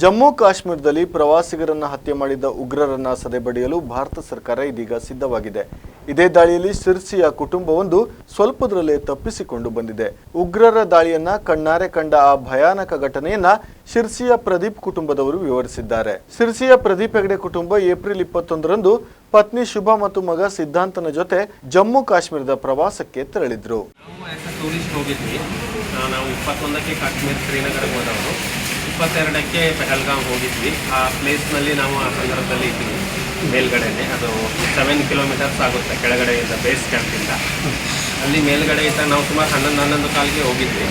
ಜಮ್ಮು ಕಾಶ್ಮೀರದಲ್ಲಿ ಪ್ರವಾಸಿಗರನ್ನು ಹತ್ಯೆ ಮಾಡಿದ್ದ ಉಗ್ರರನ್ನ ಸದೆಬಡಿಯಲು ಭಾರತ ಸರ್ಕಾರ ಇದೀಗ ಸಿದ್ಧವಾಗಿದೆ. ಇದೇ ದಾಳಿಯಲ್ಲಿ ಸಿರ್ಸಿಯ ಕುಟುಂಬವೊಂದು ಸ್ವಲ್ಪದರಲ್ಲೇ ತಪ್ಪಿಸಿಕೊಂಡು ಬಂದಿದೆ. ಉಗ್ರರ ದಾಳಿಯನ್ನ ಕಣ್ಣಾರೆ ಕಂಡ ಆ ಭಯಾನಕ ಘಟನೆಯನ್ನ ಶಿರ್ಸಿಯ ಪ್ರದೀಪ್ ಕುಟುಂಬದವರು ವಿವರಿಸಿದ್ದಾರೆ. ಸಿರ್ಸಿಯ ಪ್ರದೀಪ್ ಹೆಗಡೆ ಕುಟುಂಬ ಏಪ್ರಿಲ್ ಇಪ್ಪತ್ತೊಂದರಂದು ಪತ್ನಿ ಶುಭ ಮತ್ತು ಮಗ ಸಿದ್ಧಾಂತನ ಜೊತೆ ಜಮ್ಮು ಕಾಶ್ಮೀರದ ಪ್ರವಾಸಕ್ಕೆ ತೆರಳಿದ್ರು. ನಾವು ಇಪ್ಪತ್ತೆರಡಕ್ಕೆ ಪೆಹಲ್ಗಾಮ್ ಹೋಗಿದ್ವಿ. ಆ ಪ್ಲೇಸ್ನಲ್ಲಿ ನಾವು ಆ ಸಂದರ್ಭದಲ್ಲಿ ಇದ್ದೀವಿ. ಮೇಲ್ಗಡೆನೆ. ಅದು ಸೆವೆನ್ ಕಿಲೋಮೀಟರ್ಸ್ ಆಗುತ್ತೆ ಕೆಳಗಡೆಯಿಂದ ಬೇಸ್ ಕ್ಯಾಂಪಿಂದ ಅಲ್ಲಿ ಮೇಲ್ಗಡೆ ನಾವು ಸುಮಾರು ಹನ್ನೊಂದು ಹನ್ನೊಂದು ಕಾಲಿಗೆ ಹೋಗಿದ್ವಿ.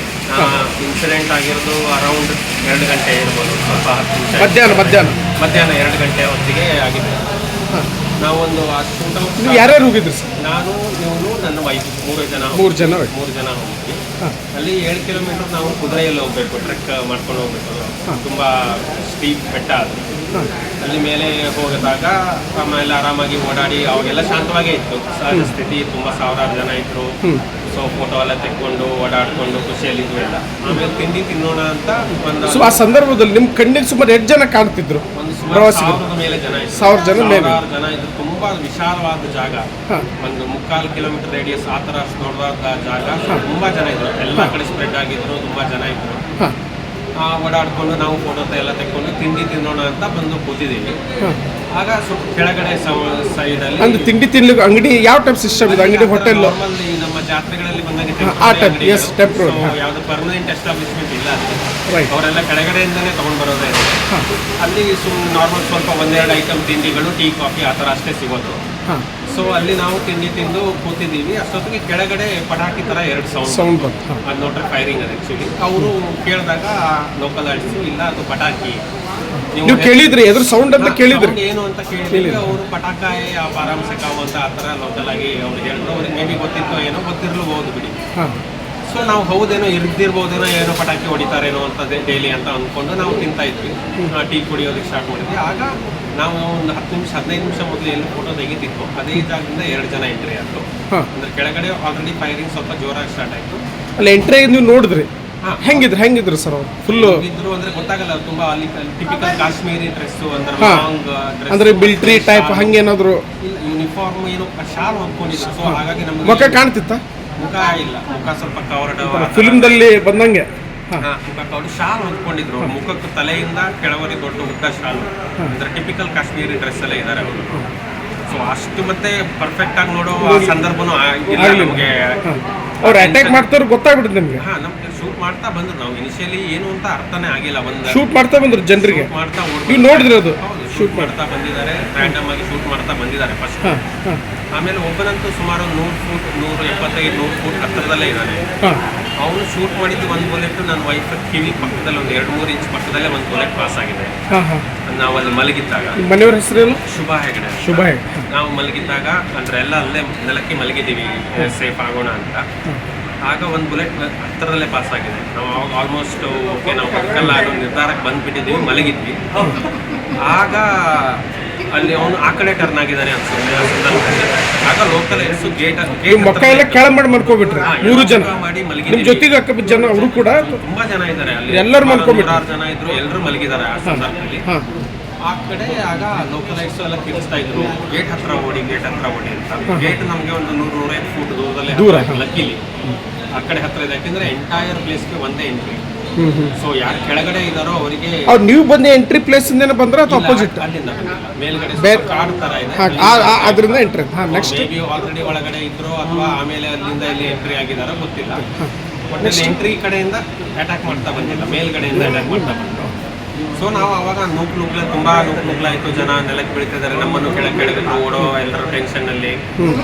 ಇನ್ಸಿಡೆಂಟ್ ಆಗಿರೋದು ಅರೌಂಡ್ ಎರಡು ಗಂಟೆ ಇರ್ಬೋದು. ಸ್ವಲ್ಪ ಹತ್ತು ನಿಮಿಷ ಮಧ್ಯಾಹ್ನ ಮಧ್ಯಾಹ್ನ. ಮಧ್ಯಾಹ್ನ ಎರಡು ಗಂಟೆ ಹೊತ್ತಿಗೆ ಆಗಿದೆ. ನಾವೊಂದು ಅಷ್ಟು ಯಾರ್ಯಾರು ಹೋಗಿದ್ರಿ ನಾನು ಇವನು ನನ್ನ ವೈಫ್ ಮೂರು ಜನ ಮೂರು ಜನ ಮೂರು ಜನ ಹೋಗಿದ್ವಿ. ಅಲ್ಲಿ ಏಳು ಕಿಲೋಮೀಟರ್ ನಾವು ಕುದುರೆಯಲ್ಲಿ ಹೋಗ್ಬೇಕು ಟ್ರೆಕ್ ಮಾಡ್ಕೊಂಡು ಹೋಗ್ಬೇಕು. ತುಂಬಾ ಸ್ಟೀಪ್ ಬೆಟ್ಟ ಅದು. ಅಲ್ಲಿ ಮೇಲೆ ಹೋಗಿದಾಗ ಆಮೇಲೆ ಆರಾಮಾಗಿ ಓಡಾಡಿ ಅವಾಗೆಲ್ಲ ಶಾಂತವಾಗೇ ಇತ್ತು. ಸಹಜ ಸ್ಥಿತಿ ತುಂಬಾ ಸಾವಿರಾರು ಜನ ಇದ್ರು. ಸೊ ಫೋಟೋ ಎಲ್ಲ ತೆಕ್ಕೊಂಡು ಓಡಾಡ್ಕೊಂಡು ಖುಷಿಯಲ್ಲಿದ್ವು ಎಲ್ಲ. ಆಮೇಲೆ ತಿಂಡಿ ತಿನ್ನೋಣ ಅಂತ ಒಂದು ಸೊ ಆ ಸಂದರ್ಭದಲ್ಲಿ ನಿಮ್ಮ ಕಣ್ಣಿಗೆ ಸುಮಾರು ಎಷ್ಟು ಜನ ಕಾಣ್ತಿದ್ರು ಒಂದು ಸುಮಾರು ಪ್ರವಾಸಿಗರು? ಸಾವಿರದ ಮೇಲೆ ಜನ ಇದ್ರು. ಸಾವಿರ ಜನ ಮೇಲೆ. ಸಾವಿರಾರು ಜನ ಇದ್ರು. ತುಂಬಾ ವಿಶಾಲವಾದ ಜಾಗ. ಒಂದು ಮುಕ್ಕಾಲು ಕಿಲೋಮೀಟರ್ ರೇಡಿಯಸ್ ಆ ಥರ ದೊಡ್ಡದಾದ ಜಾಗ. ತುಂಬಾ ಜನ ಇದ್ರು. ಎಲ್ಲ ಕಡೆ ಸ್ಪ್ರೆಡ್ ಆಗಿದ್ರು ತುಂಬಾ ಜನ ಇದ್ರು. ಆ, ಓಡಾಡ್ಕೊಂಡು ನಾವು ಫೋಟೋ ಎಲ್ಲ ತೆಕ್ಕೊಂಡು ತಿಂಡಿ ತಿನ್ನೋಣ ಅಂತ ಬಂದು ಕೂತಿದ್ದೀವಿ ಆಗ ಸ್ವಲ್ಪ ಕೆಳಗಡೆ ಸೈಡಲ್ಲಿ ಅಂದ್ರೆ ತಿಂಡಿ ತಿನ್ಲಿಕ್ಕೆ ಅಂಗಡಿ ಯಾವ ಟೈಪ್ ಸಿಸ್ಟಮ್ ಇದೆ? ಅಂಗಡಿ ಹೋಟೆಲ್ ನಮ್ಮ ಜಾತ್ರೆಗಳಲ್ಲಿ ಬಂದಾಗ ಆ ಟೈಪ್ ಎಸ್ ಹಾ. ಯಾವುದು ಪರ್ಮನೆಂಟ್ ಎಸ್ಟಾಬ್ಲಿಷ್ಮೆಂಟ್ ಇಲ್ಲ. ಅವರೆಲ್ಲ ಕೆಳಗಡೆಯಿಂದನೇ ತಗೊಂಡ್ ಬರೋದೇ ಇದೆ. ಅಲ್ಲಿ ಸುಮ್ಮನೆ ನಾರ್ಮಲ್ ಸ್ವಲ್ಪ ಒಂದೆರಡು ಐಟಮ್ ತಿಂಡಿಗಳು ಟೀ ಕಾಫಿ ಆ ಥರ ಅಷ್ಟೇ ಸಿಗೋದು. ಸೊ ಅಲ್ಲಿ ನಾವು ತಿಂಡಿ ತಿಂದು ಕೂತಿದ್ದೀವಿ. ಅಷ್ಟೊತ್ತಿಗೆ ಕೆಳಗಡೆ ಪಟಾಕಿ ಥರ ಎರಡು ಸೌಂಡ್ ಸೌಂಡ್ ಬಂತು. ಹಾಂ. ಅದು ನೋಡ್ರೆ ಫೈರಿಂಗ್ ಅದು ಆ್ಯಕ್ಚುಲಿ ಅವರು ಕೇಳಿದಾಗ ಲೋಕಲ್ ಆಡಿಸಿ ಇಲ್ಲ ಅದು ಪಟಾಕಿ. ನೀವು ಕೇಳಿದ್ರಿ ಎದ್ರ ಸೌಂಡ್ ಅಂತ ಕೇಳಿದ್ರಿ. ಏನು ಅಂತ ಕೇಳಿದ್ರೆ ಅವರು ಪಟಾಕಾಯಿ ಆ ಆರಾಮ್ಸೆ ಕಾವು ಅಂತ ಆ ಥರ ಲೋಕಲ್ ಆಗಿ ಅವ್ರು ಹೇಳಿದ್ರು. ಅವ್ರಿಗೆ ಮೇ ಬಿ ಗೊತ್ತಿತ್ತು ಏನೋ ಗೊತ್ತಿರಲೂಬಹುದು ಬಿಡಿ. ಹಾಂ. ಸೊ ನಾವು ಹೌದೇನೋ ಇರ್ದಿರ್ಬೋದೇನೋ ಏನೋ ಪಟಾಕಿ ಹೊಡಿತಾರೇನೋ ಅಂತ ಡೈಲಿ ಅಂತ ಅಂದ್ಕೊಂಡು ನಾವು ತಿಂತಾ ಇದ್ವಿ. ಟೀ ಕುಡಿಯೋದಕ್ಕೆ ಸ್ಟಾರ್ಟ್ ಮಾಡಿದ್ವಿ. ಆಗ ನಾವು ಒಂದು ಹತ್ತು ನಿಮಿಷ ಹದಿನೈದು ನಿಮಿಷ ಮೊದಲು ಎಲ್ಲಿ ಫೋಟೋ ತೆಗಿತಿತ್ತು ಅದೇ ಜಾಗದಿಂದ ಎರಡು ಜನ ಎಂಟ್ರಿ ಆಯ್ತು. ಅಂದ್ರೆ ಕೆಳಗಡೆ ಆಲ್ರೆಡಿ ಫೈರಿಂಗ್ ಸ್ವಲ್ಪ ಜೋರಾಗಿ ಸ್ಟಾರ್ಟ್ ಆಯ್ತು. ಅಲ್ಲಿ ಎಂಟ್ರಿ ನೀವು ನೋಡಿದ್ರಿ? ಹಾ. ಹೆಂಗಿದ್ರು ಹೆಂಗಿದ್ರು ಸರ್ ಅವ್ರು? ಫುಲ್ಲು ಇದ್ರು ಅಂದ್ರೆ ಗೊತ್ತಾಗಲ್ಲ ತುಂಬಾ ಅಲ್ಲಿ ಟಿಪಿಕಲ್ ಕಾಶ್ಮೀರಿ ಡ್ರೆಸ್ ಅಂದ್ರೆ. ಲಾಂಗ್ ಅಂದ್ರೆ ಮಿಲಿಟರಿ ಟೈಪ್ ಹಂಗೇನಾದ್ರು? ಯೂನಿಫಾರ್ಮ್ ಏನು ಶಾಲ್ ಹೊಂದ್ಕೊಂಡಿದ್ರು ಸೊ ಹಾಗಾಗಿ ನಮ್ಗೆ ಮುಖ ಕಾಣ್ತಿತ್ತ? ಮುಖ ಇಲ್ಲ. ಮುಖ ಸ್ವಲ್ಪ ಕವರ್ಡ್ ಫಿಲ್ಮ್ದಲ್ಲಿ ಬಂದಂಗೆ. ಹಾಂ. ಮುಖ ಕವರ್ಡ್ ಶಾಲ್ ಹೊಂದ್ಕೊಂಡಿದ್ರು ಮುಖಕ್ಕೆ ತಲೆಯಿಂದ ಕೆಳವರಿ ದೊಡ್ಡ ಮುಖ ಶಾಲ್. ಅಂದ್ರೆ ಟಿಪಿಕಲ್ ಕಾಶ್ಮೀರಿ ಡ್ರೆಸ್ ಎಲ್ಲ ಇದ್ದಾರೆ ಅವರು. ಸೊ ಅಷ್ಟು ಮತ್ತೆ ಪರ್ಫೆಕ್ಟ್ ಆಗಿ ನೋಡೋ ಆ ಸಂದರ್ಭನೂ ಆಗಿಲ್ಲ. ನಮಗೆ. ಅವ್ರು ಅಟ್ಯಾಕ್ ಮಾಡ್ತಾರೋ ಗೊತ್ತಾಗ್ಬಿಡುತ್ತೆ ನಿಮಗೆ. ಹಾ ನಮ್ಗೆ ಶೂಟ್ ಮಾಡ್ತಾ ಬಂದ್ರು. ನಾವು ಇನಿಷಿಯಲಿ ಏನು ಅಂತ ಅರ್ಥನೇ ಆಗಿಲ್ಲ. ಒಂದು ಶೂಟ್ ಮಾಡ್ತಾ ಬಂದ್ರು ಜನರಿಗೆ. ಮಾಡ್ತಾ ನೀವು ನೋಡಿದ್ರೆ ಅದು. ಶೂಟ್ ಮಾಡ್ತಾ ಬಂದಿದ್ದಾರೆ ರ್ಯಾಂಡಮ್ ಆಗಿ ಶೂಟ್ ಮಾಡ್ತಾ ಬಂದಿದ್ದಾರೆ ಫಸ್ಟ್ ಆಮೇಲೆ ಒಬ್ಬನಂತೂ ಸುಮಾರು ನೂರು ಫೂಟ್ ನೂರ ಎಪ್ಪತ್ತೈದು ನೂರು ಫೂಟ್ ಹತ್ತಿರದಲ್ಲೇ ಇದ್ದಾನೆ. ಅವನು ಶೂಟ್ ಮಾಡಿದ್ದು ಒಂದು ಬುಲೆಟ್ ನನ್ನ ವೈಫ್ ಕಿವಿ ಪಕ್ಕದಲ್ಲಿ ಒಂದು ಎರಡು ಮೂರು ಇಂಚ್ ಪಕ್ಕದಲ್ಲೇ ಒಂದು ಬುಲೆಟ್ ಪಾಸ್ ಆಗಿದೆ. ನಾವು ಅಲ್ಲಿ ಮಲಗಿದ್ದಾಗ. ಮನೆಯವರ ಹೆಸರೇನು ಶುಭ ಹೆಗಡೆ. ಶುಭ ನಾವು ಮಲಗಿದ್ದಾಗ ಅಂದ್ರೆ ಎಲ್ಲ ಅಲ್ಲೇ ನೆಲಕ್ಕೆ ಮಲಗಿದ್ದೀವಿ ಸೇಫ್ ಆಗೋಣ ಅಂತ. ಆಗ ಒಂದು ಬುಲೆಟ್ ಹತ್ತಿರದಲ್ಲೇ ಪಾಸ್ ಆಗಿದೆ. ನಾವು ಆಲ್ಮೋಸ್ಟ್ ಓಕೆ ನಾವು ಬದುಕಲ್ಲ ಅನ್ನೋ ನಿರ್ಧಾರಕ್ಕೆ ಬಂದ್ಬಿಟ್ಟಿದ್ದೀವಿ ಮಲಗಿದ್ವಿ. ಆಗ ಅಲ್ಲಿ ಅವನು ಆ ಕಡೆ ಟರ್ನ್ ಆಗಿದ್ದಾನೆ ಅನ್ಸುತ್ತೆ ಆ ಸಂದರ್ಭದಲ್ಲಿ. ಆಗ ಲೋಕಲ್ ಎಸ್ ಗೇಟ್ ನಿಮ್ಮ ಮಕ್ಕ ಎಲ್ಲ ಕೆಳ ಮಾಡಿ ಮಾಡ್ಕೊಬಿಟ್ರಿ ಮೂರು ಜನ. ಮಾಡಿ ನಿಮ್ಮ ಮಲಗಿದ್ದೀವಿ ಜೊತೆಗೆ ಅಕ್ಕ ಜನ ಅವರು ಕೂಡ ತುಂಬಾ ಜನ ಇದ್ದಾರೆ ಅಲ್ಲಿ. ಎಲ್ಲರೂ ಮಲ್ಕೊಂಡ್ಬಿಟ್ರು. ನೂರಾರು ಜನ ಇದ್ರು ಎಲ್ಲರೂ ಮಲಗಿದ್ದಾರೆ ಆ ಸಂದರ್ಭದಲ್ಲಿ. ಹಾಂ. ಆ ಕಡೆ ಆಗ ಲೋಕಲೈಟ್ಸ್ ಎಲ್ಲ ಕಿರಿಸ್ತಾ ಇದ್ರು ಗೇಟ್ ಹತ್ರ ಓಡಿ ಗೇಟ್ ಹತ್ರ ಓಡಿ ಅಂತ. ಗೇಟ್ ನಮಗೆ ಒಂದು ನೂರು ನೂರೈದು ಫೂಟ್ ದೂರದಲ್ಲಿ ದೂರ, ಲಕ್ಕಿಲಿ ಆ ಕಡೆ ಹತ್ರ ಇದೆ. ಯಾಕಂದ್ರೆ ಎಂಟೈರ್ ಪ್ಲೇಸ್ಗೆ ಒಂದೇ ಎಂಟ್ರಿ ಸೊ ಯಾರು ಕೆಳಗಡೆ ಇದಾರೋ ಅವರಿಗೆ ಅವ್ರು ನೀವು ಬಂದು ಎಂಟ್ರಿ ಪ್ಲೇಸ್ ಇಂದನೇ ಬಂದ್ರೆ ಅಥವಾ ಅಪೋಸಿಟ್ ಅಲ್ಲಿಂದ ಬಂದಿಲ್ಲ. ಮೇಲ್ಗಡೆ ಬೇರೆ- ಕಾಡು ತರ ಇದೆ. ಅದರಿಂದ ಎಂಟ್ರಿ ಹಾಂ ನೆಕ್ಸ್ಟ್ ಮೇ ಬಿ ಆಲ್ರೆಡಿ ಒಳಗಡೆ ಇದ್ರು ಅಥವಾ ಆಮೇಲೆ ಅಲ್ಲಿಂದ ಇಲ್ಲಿ ಎಂಟ್ರಿ ಆಗಿದಾರೋ ಗೊತ್ತಿಲ್ಲ. ಒಟ್ಟಲ್ಲಿ ಎಂಟ್ರಿ ಕಡೆಯಿಂದ ಅಟ್ಯಾಕ್ ಮಾಡ್ತಾ ಬಂದಿಲ್ಲ. ಮೇಲ್ಗಡೆಯಿಂದ ಅಟ್ಯಾಕ್ ಮಾಡ್ತಾ ಬಂದ್ರು ಸೊ ನಾವು ಅವಾಗ ನೂಕ್ ನುಗ್ಲ ತುಂಬಾ ನೂಕ್ ನುಗ್ಲಾಯ್ತು ಜನ ನೆಲಕ್ಕೆ ಬೀಳ್ತಿದ್ದಾರೆ ನಮ್ಮನ್ನು ಕೆಳಗೆ ಕೆಳಗಿದ್ರು ಓಡೋ ಎಲ್ಲರೂ ಟೆನ್ಷನ್ ಅಲ್ಲಿ.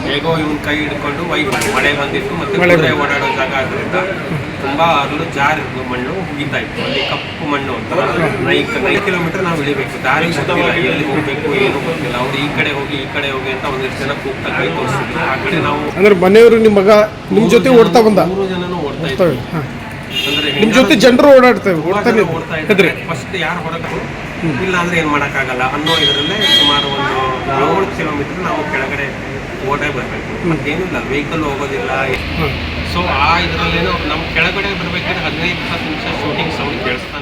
ಹೇಗೋ ಇವನ್ ಕೈ ಹಿಡ್ಕೊಂಡು ವೈ ಮಳೆ ಬಂದಿತ್ತು ಮತ್ತೆ ಕುದುರೆ ಓಡಾಡೋ ಜಾಗ ಆದ್ರಿಂದ ತುಂಬಾ ಅರಳು ಜಾರಿದ್ದು ಮಣ್ಣು ಹುಗಿತಾ ಇತ್ತು ಅಲ್ಲಿ ಕಪ್ಪು ಮಣ್ಣು ಅಂತ. ನೈಕ್ ನೈಕ್ ಕಿಲೋಮೀಟರ್ ನಾವು ಇಳಿಬೇಕು. ದಾರಿ ಗೊತ್ತಿಲ್ಲ. ಎಲ್ಲಿ ಹೋಗ್ಬೇಕು ಏನು ಗೊತ್ತಿಲ್ಲ. ಅವ್ರು ಈ ಕಡೆ ಹೋಗಿ ಈ ಕಡೆ ಹೋಗಿ ಅಂತ ಒಂದಿಷ್ಟು ಜನ ಕೂಗ್ತಾ ಕೈ ತೋರಿಸಿದ್ರು. ಆ ಕಡೆ ನಾವು ಅಂದ್ರೆ ಮನೆಯವರು ನಿಮ್ಮ ಮಗ ನಿಮ್ ಜೊತೆ ಓಡ್ತಾ ಬಂದ? ಮೂರು ಜನನು ಓಡ್ತಾ ಇದ್ವಿ. ನಿಮ್ಮ ಜೊತೆ ಜನರು ಓಡಾಡ್ತೇವೆ ಓಡ್ತಾರೆ ಹೆದ್ರಿ ಫಸ್ಟ್ ಯಾರು ಹೊರಗೆ ಇಲ್ಲ ಅಂದ್ರೆ ಏನ್ ಮಾಡಕ್ಕಾಗಲ್ಲ. ಅನ್ನೋ ಇದರಲ್ಲೇ ಸುಮಾರು ಒಂದು ಏಳು ಕಿಲೋಮೀಟರ್ ನಾವು ಕೆಳಗಡೆ ಓಡೇ ಬರಬೇಕು. ಮತ್ತೇನಿಲ್ಲ ವೆಹಿಕಲ್ ಹೋಗೋದಿಲ್ಲ. ಸೊ ಆ ಇದರಲ್ಲೇನೋ ನಮ್ ಕೆಳಗಡೆ ಬರ್ಬೇಕಾದ್ರೆ ಹದಿನೈದು ಇಪ್ಪತ್ತು ನಿಮಿಷ ಶೂಟಿಂಗ್ ಸೌಂಡ್ ಕೇಳಿಸ್ತಾನೆ